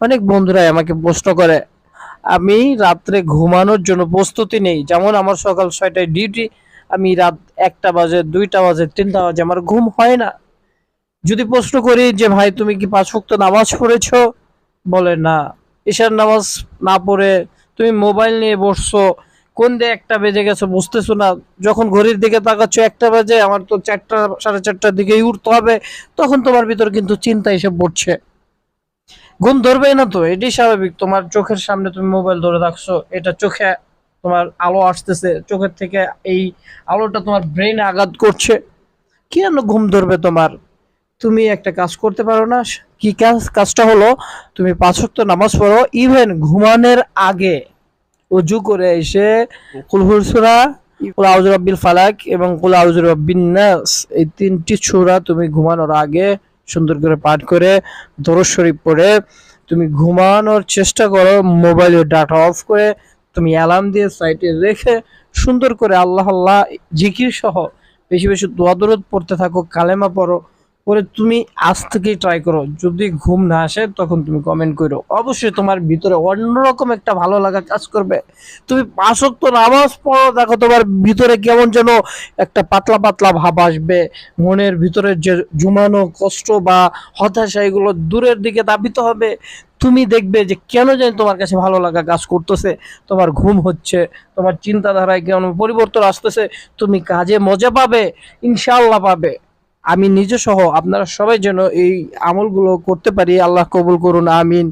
অনেক বন্ধুরাই আমাকে প্রশ্ন করে, আমি রাত্রে ঘুমানোর জন্য প্রস্তুতি নেই, যেমন আমার সকাল ছয়টায় ডিউটি, আমি রাত একটা বাজে, দুইটা বাজে, তিনটা বাজে, আমার ঘুম হয় না। যদি প্রশ্ন করি যে, ভাই, তুমি কি পাঁচ ওয়াক্ত নামাজ পড়েছো? বলে, না। ঈশার নামাজ না পড়ে তুমি মোবাইল নিয়ে বসছো, কোন দিয়ে একটা বেজে গেছে বুঝতেছো না? যখন ঘড়ির দিকে তাকাচ্ছ, একটা বাজে, আমার তো চারটা, সাড়ে চারটার দিকেই উঠতে হবে। তখন তোমার ভিতর কিন্তু চিন্তা এসে পড়ছে। ঘুম ধরবেই না তো? এটাই স্বাভাবিক। তোমার চোখের সামনে তুমি মোবাইল ধরে রাখছো, এটা চোখে তোমার আলো আসতেছে, চোখের থেকে এই আলোটা তোমার ব্রেইনে আঘাত করছে। কেন ঘুম ধরবে তোমার? তুমি একটা কাজ করতে পারো না। কি কাজ? কাজটা হলো, তুমি পাঁচ ওয়াক্ত নামাজ পড়ো ইভেন ঘুমানোর আগে উজু করে এসে কুলহুল সুরা, কুল আউযু রাব্বিল ফালাক এবং কুল আউযু রাব্বিন নাস, এই তিনটি সূরা তুমি ঘুমানোর আগে সুন্দর করে পাঠ করে দরুদ শরীফ পড়ে তুমি ঘুমানোর চেষ্টা করো মোবাইলের ডাটা অফ করে তুমি অ্যালার্ম দিয়ে সাইটে রেখে সুন্দর করে আল্লাহ আল্লাহ জিকির সহ বেশি বেশি দোয়াদরদ পড়তে থাকো, কালেমা পড়ো পরে তুমি আজ থেকেই ট্রাই করো। যদি ঘুম না আসে, তখন তুমি কমেন্ট করো অবশ্যই তোমার ভিতরে অন্যরকম একটা ভালো লাগা কাজ করবে। তুমি পাঁচ ওয়াক্ত নামাজ পড়ো, দেখো তোমার ভিতরে কেমন যেন একটা পাতলা পাতলা ভাব আসবে। মনের ভিতরে যে জমানো কষ্ট বা হতাশা এগুলো দূরের দিকে দাবিত হবে। তুমি দেখবে যে কেন জানি তোমার কাছে ভালো লাগা কাজ করতেছে। তোমার ঘুম হচ্ছে, তোমার চিন্তাধারায় কেমন পরিবর্তন আসতেছে। তুমি কাজে মজা পাবে, ইনশাআল্লাহ পাবে। আমি নিজে সহ আপনারা সবাই যেন এই আমলগুলো করতে পারি আল্লাহ কবুল করুন আমিন।